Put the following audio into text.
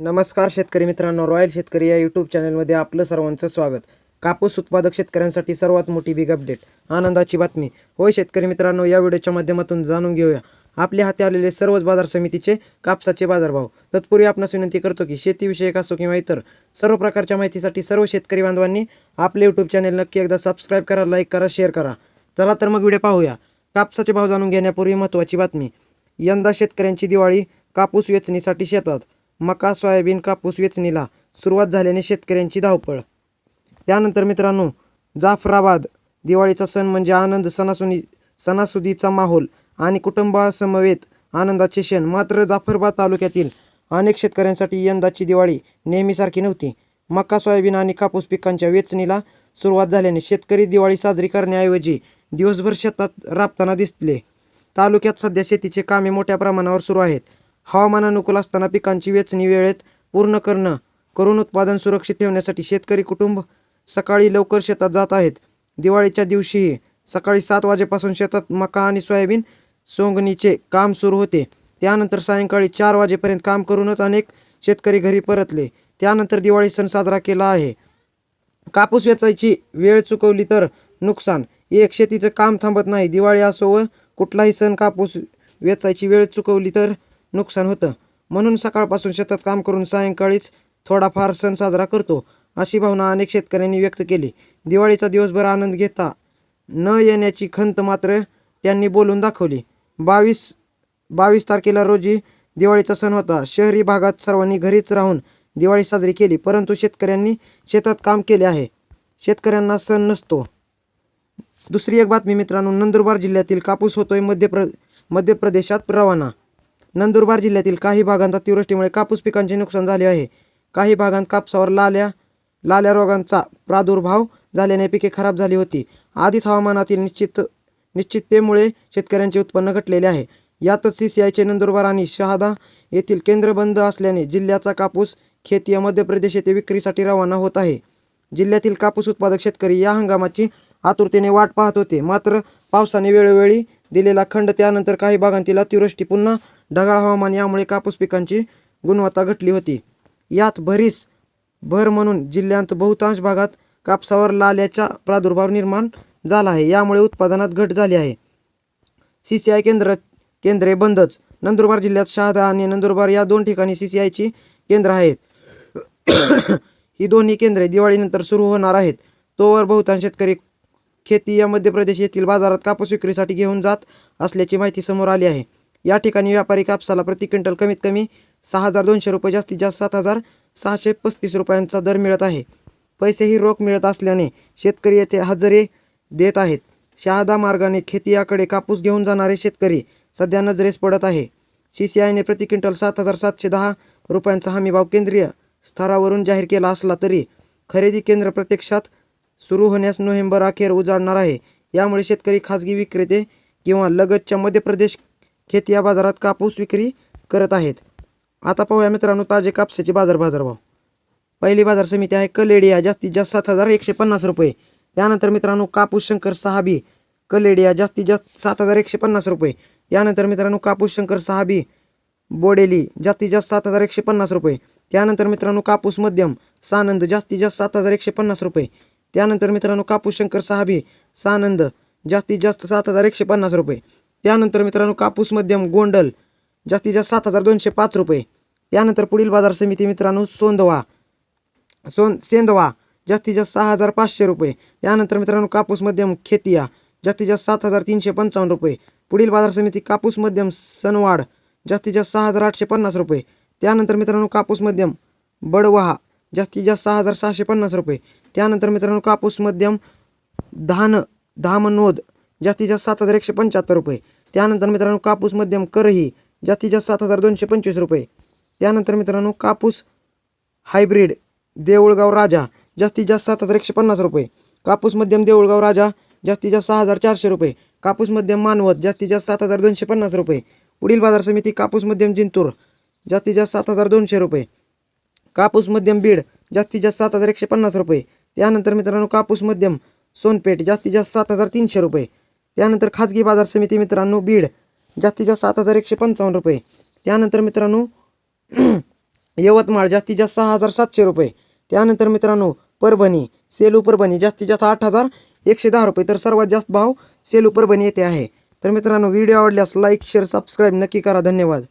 नमस्कार शेतकरी मित्रांनो रॉयल शेतकरी या यूट्यूब चॅनलमध्ये आपलं सर्वांचं स्वागत. कापूस उत्पादक शेतकऱ्यांसाठी सर्वात मोठी बिग अपडेट आनंदाची बातमी. होय शेतकरी मित्रांनो या व्हिडिओच्या माध्यमातून जाणून घेऊया. आपल्या हाती आलेले सर्वच बाजार समितीचे कापसाचे बाजारभाव. तत्पूर्वी आपणास विनंती करतो की शेतीविषयक असो किंवा इतर सर्व प्रकारच्या माहितीसाठी सर्व शेतकरी बांधवांनी आपले यूट्यूब चॅनल नक्की एकदा सबस्क्राईब करा लाईक करा शेअर करा. चला तर मग व्हिडिओ पाहूया. कापसाचे भाव जाणून घेण्यापूर्वी महत्त्वाची बातमी. यंदा शेतकऱ्यांची दिवाळी कापूस वेचणीसाठी शेतात. मका सोयाबीन कापूस वेचणीला सुरुवात झाल्याने शेतकऱ्यांची धावपळ. त्यानंतर मित्रांनो जाफराबाद दिवाळीचा सण म्हणजे आनंद सणासुनी सणासुदीचा माहोल आणि कुटुंबासमवेत आनंदाचे क्षण. मात्र जाफरबाद तालुक्यातील अनेक शेतकऱ्यांसाठी यंदाची दिवाळी नेहमीसारखी नव्हती. मका सोयाबीन आणि कापूस पिकांच्या वेचणीला सुरुवात झाल्याने शेतकरी दिवाळी साजरी करण्याऐवजी दिवसभर शेतात राबताना दिसले. तालुक्यात सध्या शेतीचे कामे मोठ्या प्रमाणावर सुरू आहेत. हवामान अनुकूल असताना पिकांची वेचणी वेळेत पूर्ण करणं करून उत्पादन सुरक्षित ठेवण्यासाठी शेतकरी कुटुंब सकाळी लवकर शेतात जात आहेत. दिवाळीच्या दिवशीही सकाळी सात वाजेपासून शेतात मका आणि सोयाबीन सोंगणीचे काम सुरू होते. त्यानंतर सायंकाळी चार वाजेपर्यंत काम करूनच अनेक शेतकरी घरी परतले. त्यानंतर दिवाळी सण साजरा केला आहे. कापूस वेचायची वेळ चुकवली तर नुकसान. एक शेतीचं काम थांबत नाही. दिवाळी असो व कुठलाही सण कापूस वेचायची वेळ चुकवली तर नुकसान होतं. म्हणून सकाळपासून शेतात काम करून सायंकाळीच थोडाफार सण साजरा करतो अशी भावना अनेक शेतकऱ्यांनी व्यक्त केली. दिवाळीचा दिवसभर आनंद घेता न येण्याची खंत मात्र त्यांनी बोलून दाखवली. बावीस बावीस तारखेला रोजी दिवाळीचा सण होता. शहरी भागात सर्वांनी घरीच राहून दिवाळी साजरी केली परंतु शेतकऱ्यांनी शेतात काम केले आहे. शेतकऱ्यांना सण नसतो. दुसरी एक बातमी मित्रांनो नंदुरबार जिल्ह्यातील कापूस होतोय मध्य प्र मध्य प्रदेशात रवाना. नंदुरबार जिल्ह्यातील काही भागांत अतिवृष्टीमुळे कापूस पिकांचे नुकसान झाले आहे. काही भागांत कापसावर लाल्या लाल्या रोगांचा प्रादुर्भाव झाल्याने पिके खराब झाली होती. आधीच हवामानातील निश्चित निश्चिततेमुळे शेतकऱ्यांचे उत्पन्न घटलेले आहे. यातच सी सी आयचे नंदुरबार आणि शहादा येथील केंद्र बंद असल्याने जिल्ह्याचा कापूस खेतीय मध्य प्रदेश येथे विक्रीसाठी रवाना होत आहे. जिल्ह्यातील कापूस उत्पादक शेतकरी या हंगामाची आतुरतेने वाट पाहत होते. मात्र पावसाने वेळोवेळी दिलेला खंड त्यानंतर काही भागांतील अतिवृष्टी पुन्हा ढगाळ हवामान यामुळे कापूस पिकांची गुणवत्ता घटली होती. यात भरीस भर म्हणून जिल्ह्यात बहुतांश भागात कापसावर लाल्याचा प्रादुर्भाव निर्माण झाला आहे. यामुळे उत्पादनात घट झाली आहे. सी सी आय केंद्र केंद्रे बंदच. नंदुरबार जिल्ह्यात शहादा आणि नंदुरबार या दोन ठिकाणी सी सी आयची केंद्र आहेत. ही दोन्ही केंद्रे दिवाळीनंतर सुरू होणार आहेत. तोवर बहुतांश शेतकरी खेती या मध्य प्रदेश येथील बाजारात कापूस विक्रीसाठी घेऊन जात असल्याची माहिती समोर आली आहे. या ठिकाणी व्यापारी कापसाला प्रति क्विंटल कमीत कमी सहा हजार दोनशे रुपये जास्तीत जास्त सात हजार सहाशे पस्तीस रुपयांचा दर मिळत आहे. पैसेही रोख मिळत असल्याने शेतकरी येथे हजेरी देत आहेत. शहादा मार्गाने खेतियाकडे कापूस घेऊन जाणारे शेतकरी सध्या नजरेस पडत आहे. सी सी आयने प्रति क्विंटल सात हजार सातशे दहा रुपयांचा हमीभाव केंद्रीय स्तरावरून जाहीर केला असला तरी खरेदी केंद्र प्रत्यक्षात सुरू होण्यास नोव्हेंबर अखेर उजाडणार आहे. यामुळे शेतकरी खाजगी विक्रेते किंवा लगतच्या मध्य प्रदेश खेतिया बाजारात कापूस विक्री करत आहेत. आता पाहूया मित्रांनो ताजे कापसाचे बाजार बाजारभाव. पहिली बाजार समिती आहे कलेडिया जास्तीत जास्त सात हजार एकशे पन्नास रुपये. त्यानंतर मित्रांनो कापूस शंकर सहा बी कलेडिया जास्तीत जास्त सात हजार एकशे पन्नास रुपये. त्यानंतर मित्रांनो कापूस शंकर सहा बी बोडेली जास्तीत जास्त सात हजार एकशे पन्नास रुपये. त्यानंतर मित्रांनो कापूस मध्यम सानंद जास्तीत जास्त सात हजार एकशे पन्नास रुपये. त्यानंतर मित्रांनो कापूस शंकर सहाबी सानंद जास्तीत जास्त सात हजार एकशे पन्नास रुपये. त्यानंतर मित्रांनो कापूस मध्यम गोंडल जास्तीत जास्त सात हजार दोनशे पाच रुपये. त्यानंतर पुढील बाजार समिती मित्रांनो सोंदवा सोन सेंदवा जास्तीत जास्त सहा हजार पाचशे रुपये. त्यानंतर मित्रांनो कापूस मध्यम खेतिया जास्तीत जास्त सात हजार तीनशे पंचावन्न रुपये. पुढील बाजार समिती कापूस मध्यम सनवाड जास्तीत जास्त सहा हजार आठशे पन्नास रुपये. त्यानंतर मित्रांनो कापूस मध्यम बडवाहा जास्तीत जास्त सहा हजार सहाशे पन्नास रुपये. त्यानंतर मित्रांनो कापूस मध्यम धान धामनोद जास्तीत जास्त सात हजार एकशे पंच्याहत्तर रुपये. त्यानंतर मित्रांनो कापूस मध्यम करही जास्तीत जास्त सात हजार दोनशे पंचवीस रुपये. त्यानंतर मित्रांनो कापूस हायब्रिड देऊळगाव राजा जास्तीत जास्त सात हजार एकशे पन्नास रुपये. कापूस मध्यम देऊळगाव राजा जास्तीत जास्त सहा हजार चारशे रुपये. कापूस मध्यम मानवत जास्तीत जास्त सात हजार दोनशे पन्नास रुपये. पुढील बाजार समिती कापूस मध्यम जिंतूर जास्तीत जास्त सात हजार दोनशे रुपये. कापूस मध्यम बीड जास्तीत जास्त सात हजार एकशे पन्नास रुपये. त्यानंतर मित्रांनो कापूस मध्यम सोनपेठ जास्तीत जास्त सात हजार तीनशे रुपये. त्यानंतर खाजगी बाजार समिती मित्रांनो बीड जास्तीत जास्त सात हजार एकशे पंचावन्न रुपये. त्यानंतर मित्रांनो यवतमाळ जास्तीत जास्त सहा हजार सातशे रुपये. त्यानंतर मित्रांनो परभणी सेलू परभणी जास्तीत जास्त आठ हजार एकशे दहा रुपये. तर सर्वात जास्त भाव सेलू परभणी येथे आहे. तर मित्रांनो व्हिडिओ आवडल्यास लाईक शेअर सबस्क्राईब नक्की करा. धन्यवाद.